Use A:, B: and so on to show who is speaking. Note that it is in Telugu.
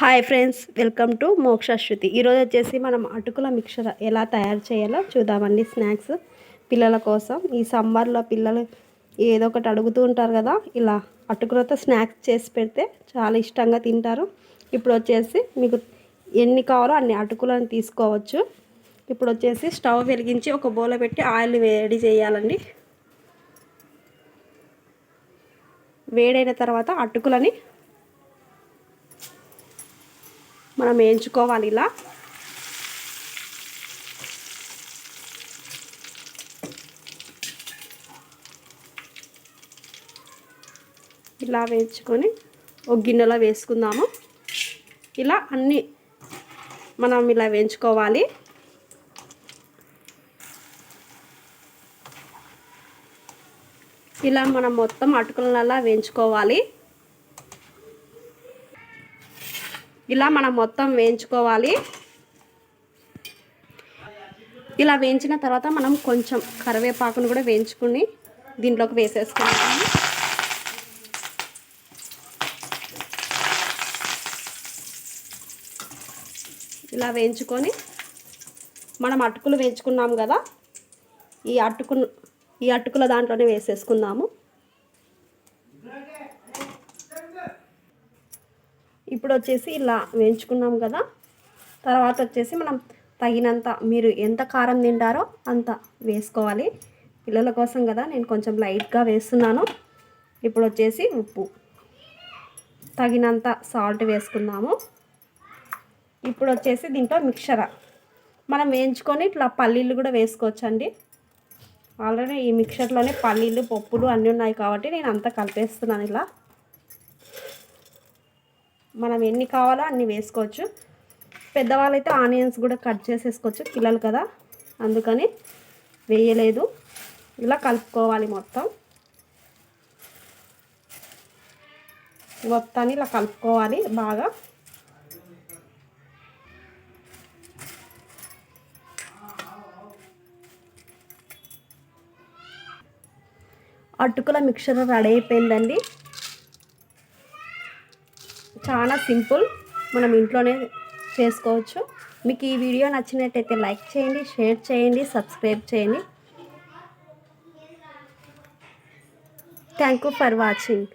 A: హాయ్ ఫ్రెండ్స్ వెల్కమ్ టు మోక్ష శృతి ఈరోజు వచ్చేసి మనం అటుకుల మిక్చర్ ఎలా తయారు చేయాలో చూద్దామండి స్నాక్స్ పిల్లల కోసం ఈ సమ్మర్లో పిల్లలు ఏదో ఒకటి అడుగుతూ ఉంటారు కదా ఇలా అటుకులతో స్నాక్స్ చేసి పెడితే చాలా ఇష్టంగా తింటారు. ఇప్పుడు వచ్చేసి మీకు ఎన్ని కావాలో అన్ని అటుకులను తీసుకోవచ్చు. ఇప్పుడు వచ్చేసి స్టవ్ వెలిగించి ఒక బోల పెట్టి ఆయిల్ వేడి చేయాలండి. వేడైన తర్వాత అటుకులని మనం వేయించుకోవాలి ఇలా. ఇలా వేయించుకొని ఒక గిన్నెలో వేసుకుందాము. ఇలా అన్నీ మనం ఇలా వేయించుకోవాలి. ఇలా మనం మొత్తం అటుకులలా వేయించుకోవాలి. ఇలా మనం మొత్తం వేయించుకోవాలి. ఇలా వేయించిన తర్వాత మనం కొంచెం కరివేపాకును కూడా వేయించుకుని దీంట్లోకి వేసేసుకుంటాము ఇలా వేయించుకొని మనం అటుకులు వేయించుకున్నాం కదా ఈ అటుకు ఈ అటుకుల దాంట్లోనే వేసేసుకుందాము. ఇప్పుడు వచ్చేసి ఇలా వేయించుకున్నాం కదా. తర్వాత వచ్చేసి మనం తగినంత మీరు ఎంత కారం తింటారో అంత వేసుకోవాలి. పిల్లల కోసం కదా నేను కొంచెం లైట్గా వేస్తున్నాను. ఇప్పుడు వచ్చేసి ఉప్పు. తగినంత సాల్ట్ వేసుకుందాము. ఇప్పుడు వచ్చేసి దీంట్లో మిక్చర మనం వేయించుకొని ఇట్లా పల్లీలు కూడా వేసుకోవచ్చండి. ఆల్రెడీ ఈ మిక్చర్లోనే పల్లీలు పప్పులు అన్నీ ఉన్నాయి కాబట్టి నేను అంతా కలిపేస్తున్నాను ఇలా. మనం ఎన్ని కావాలో అన్ని వేసుకోవచ్చు. పెద్దవాళ్ళైతే ఆనియన్స్ కూడా కట్ చేసేసుకోవచ్చు పిల్లలు కదా. అందుకని వేయలేదు. ఇలా కలుపుకోవాలి మొత్తం. మొత్తాన్ని ఇలా కలుపుకోవాలి బాగా. అటుకుల మిక్చర్ రెడీ అయిపోయిందండి. చాలా సింపుల్. మనం ఇంట్లోనే చేసుకోవచ్చు. మీకు ఈ వీడియో నచ్చినట్టయితే లైక్ చేయండి షేర్ చేయండి సబ్స్క్రైబ్ చేయండి. Thank you for watching